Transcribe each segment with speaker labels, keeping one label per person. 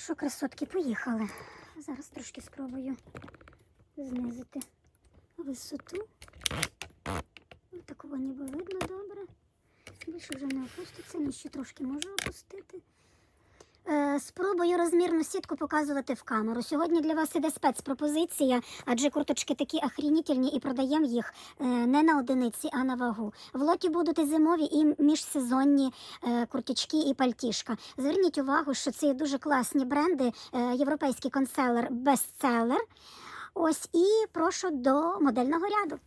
Speaker 1: що, красотки, поїхали. Зараз трошки спробую знизити висоту. Ось такого ніби видно добре. Більше вже не опуститься, ні ще трошки можу опустити. Спробую розмірну сітку показувати в камеру. Сьогодні для вас іде спецпропозиція, адже курточки такі охрінітельні і продаємо їх е, не на одиниці, а на вагу. В лоті будуть і зимові, і міжсезонні е, курточки і пальтішка. Зверніть увагу, що це дуже класні бренди, е, європейський конселер, бестселер. Ось і прошу до модельного ряду.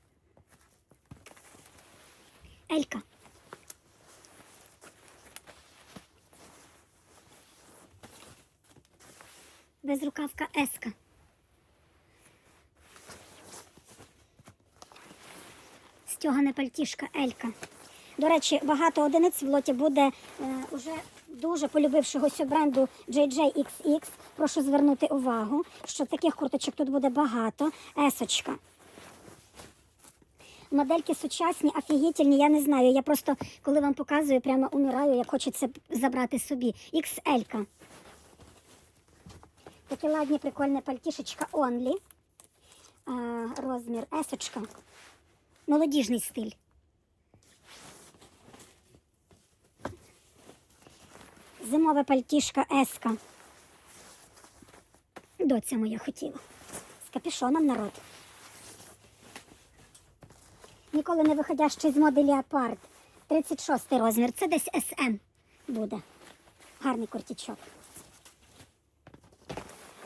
Speaker 1: Елька. Безрукавка Еска. Стьогане пальтішка Елька. До речі, багато одиниць в лоті буде е, уже дуже полюбившогося бренду JJXX. Прошу звернути увагу, що таких курточок тут буде багато. Есочка. Модельки сучасні, офігітельні, я не знаю. Я просто, коли вам показую, прямо умираю, як хочеться забрати собі. XL. Таке ладні, прикольне пальтішечка Only. А, розмір есочка. Молодіжний стиль. Зимове пальтішка еска. Доця моя хотіла. З капюшоном народ. Ніколи не виходящий з моди Леопард. 36 розмір. Це десь SM буде. Гарний куртічок.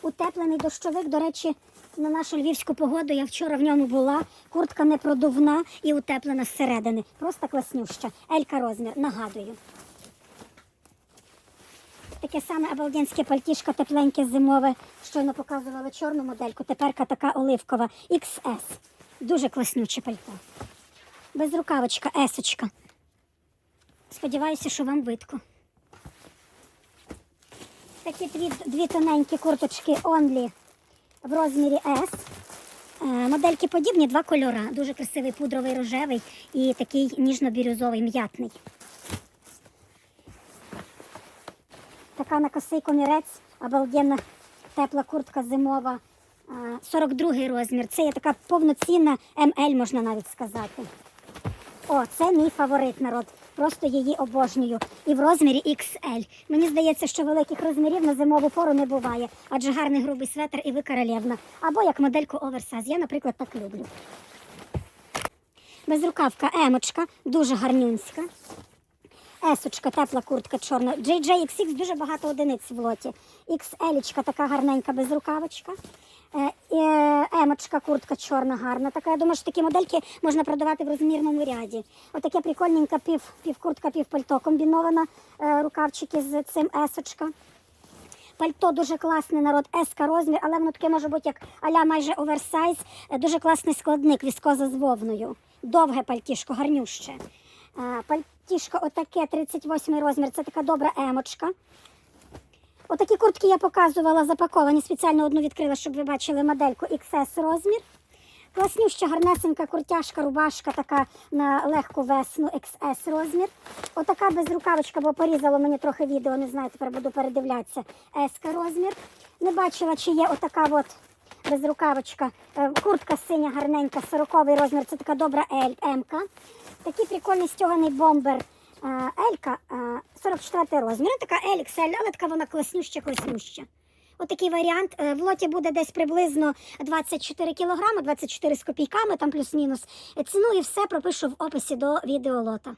Speaker 1: Утеплений дощовик, до речі, на нашу львівську погоду я вчора в ньому була. Куртка не продувна і утеплена зсередини. Просто класнюща. Елька розмір, нагадую. Таке саме обалденське пальтішко, тепленьке зимове. Щойно показувала чорну модельку, теперка така оливкова XS. Дуже класнюче пальто. Безрукавочка, есочка. Сподіваюся, що вам видко. Такі дві, дві тоненькі курточки Only в розмірі S. Е, Модельки подібні, два кольора. Дуже красивий пудровий рожевий і такий ніжно-бірюзовий м'ятний. Така на косий комірець, обалденна тепла куртка зимова. Е, 42 розмір. Це є така повноцінна МЛ, можна навіть сказати. О, це мій фаворит народ. Просто її обожнюю. І в розмірі XL. Мені здається, що великих розмірів на зимову пору не буває, адже гарний грубий светр і ви королівна. Або як модельку оверсайз. Я, наприклад, так люблю. Безрукавка емочка, дуже гарнюнська. Есочка, тепла куртка чорна. JJXX дуже багато одиниць в лоті. XL така гарненька безрукавочка. Е, е, Емочка, куртка чорна, гарна. Така, я думаю, що такі модельки можна продавати в розмірному ряді. Отаке прикольненька пів, півкуртка, півпальто комбінована, е, рукавчики з цим есочка. Пальто дуже класний народ, еска розмір, але воно таке може бути як аля майже оверсайз. Дуже класний складник, віскоза з вовною. Довге пальтішко, гарнюще. Пальтішко отаке, 38 розмір, це така добра емочка. Отакі куртки я показувала запаковані. Спеціально одну відкрила, щоб ви бачили модельку XS розмір. Класнюща, гарнесенька куртяшка, рубашка така на легку весну XS розмір. Отака безрукавочка, бо порізало мені трохи відео, не знаю, тепер буду передивлятися. S розмір. Не бачила, чи є отака от безрукавочка. Е, Куртка синя, гарненька, 40 розмір. Це така добра L, М. Такий прикольний стяганий бомбер. Елька, е, 44 розмір. Така LXL, але така вона класнюща, класнюща. Отакий варіант. Е, В лоті буде десь приблизно 24 кілограми, 24 з копійками, там плюс-мінус. Ціну і все пропишу в описі до відеолота.